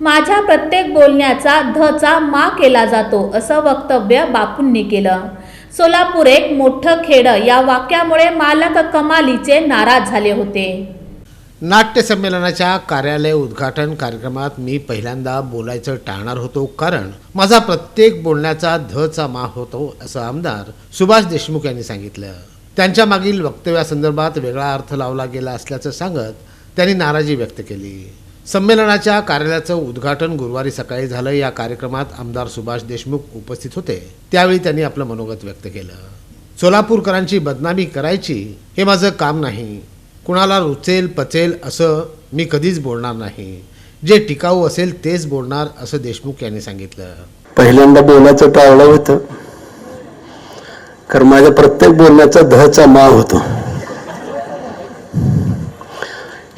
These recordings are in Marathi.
माझ्या प्रत्येक बोलण्याचा धचा मा केला जातो असं वक्तव्य बापूंनी केलं. सोलापूर एक मोठं खेडं या वाक्यामुळे मालक कमालीचे नाराज झाले होते. नाट्य संमेलनाच्या कार्यालय उद्घाटन कार्यक्रमात मी पहिल्यांदा बोलायचं टाळणार होतो कारण माझा प्रत्येक बोलण्याचा धचा मा होतो असं आमदार सुभाष देशमुख यांनी सांगितलं. त्यांच्या मागील वक्तव्यासंदर्भात वेगळा अर्थ लावला गेला असल्याचं सांगत त्यांनी नाराजी व्यक्त केली. संमेलनाच्या कार्यालयाचं उद्घाटन गुरुवारी सकाळी झालं. या कार्यक्रमात आमदार सुभाष देशमुख उपस्थित होते. त्यावेळी त्यांनी आपलं मनोगत व्यक्त केलं. सोलापूरकरांची बदनामी करायची हे माझं काम नाही. कुणाला रुचेल पचेल असं मी कधीच बोलणार नाही. जे टिकाऊ असेल तेच बोलणार असं देशमुख यांनी सांगितलं. पहिल्यांदा बोलायचं टाळलं होतं. कारण माझ्या प्रत्येक बोलण्याचा धचा माळ होतो.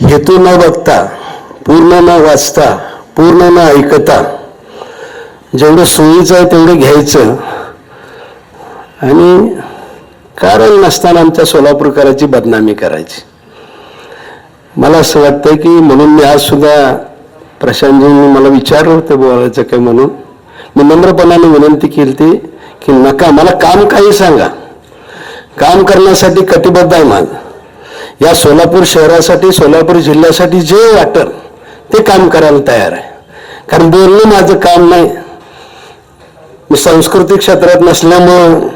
हेतू न बघता पूर्ण न वाचता पूर्ण न ऐकता. जेवढं सोयीचं आहे तेवढं घ्यायचं. आणि कारण नसताना आमच्या सोलापूरकराची बदनामी करायची. मला असं वाटतं की म्हणून मी आज सुद्धा प्रशांतजींनी मला विचारलं होतं बोलायचं काय म्हणून. मी नम्रपणाने विनंती केली ती की नका मला काम काही सांगा. काम करण्यासाठी कटिबद्ध आहे माझं. या सोलापूर शहरासाठी सोलापूर जिल्ह्यासाठी जे वाटेल ते काम करायला तयार आहे. कारण बोलणं माझं काम नाही. मी सांस्कृतिक क्षेत्रात नसल्यामुळं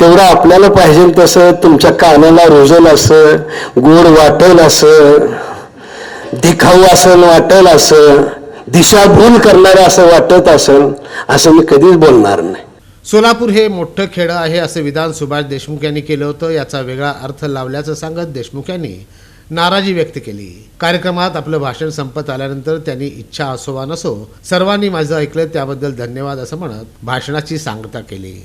तेवढं आपल्याला पाहिजे तसं तुमच्या कानाला रुजल असं गोड वाटेल असं दिखाऊ असं वाटेल असं दिशाभूल करणारं असं वाटत असेल असं मी कधीच बोलणार नाही. सोलापूर हे मोठं खेडं आहे असं विधान सुभाष देशमुख यांनी केलं होतं. याचा वेगळा अर्थ लावल्याचं सांगत देशमुख यांनी नाराजी व्यक्त केली. कार्यक्रमात आपलं भाषण संपत आल्यानंतर त्यांनी इच्छा असो वा नसो सर्वांनी माझं ऐकलं त्याबद्दल धन्यवाद असं म्हणत भाषणाची सांगता केली.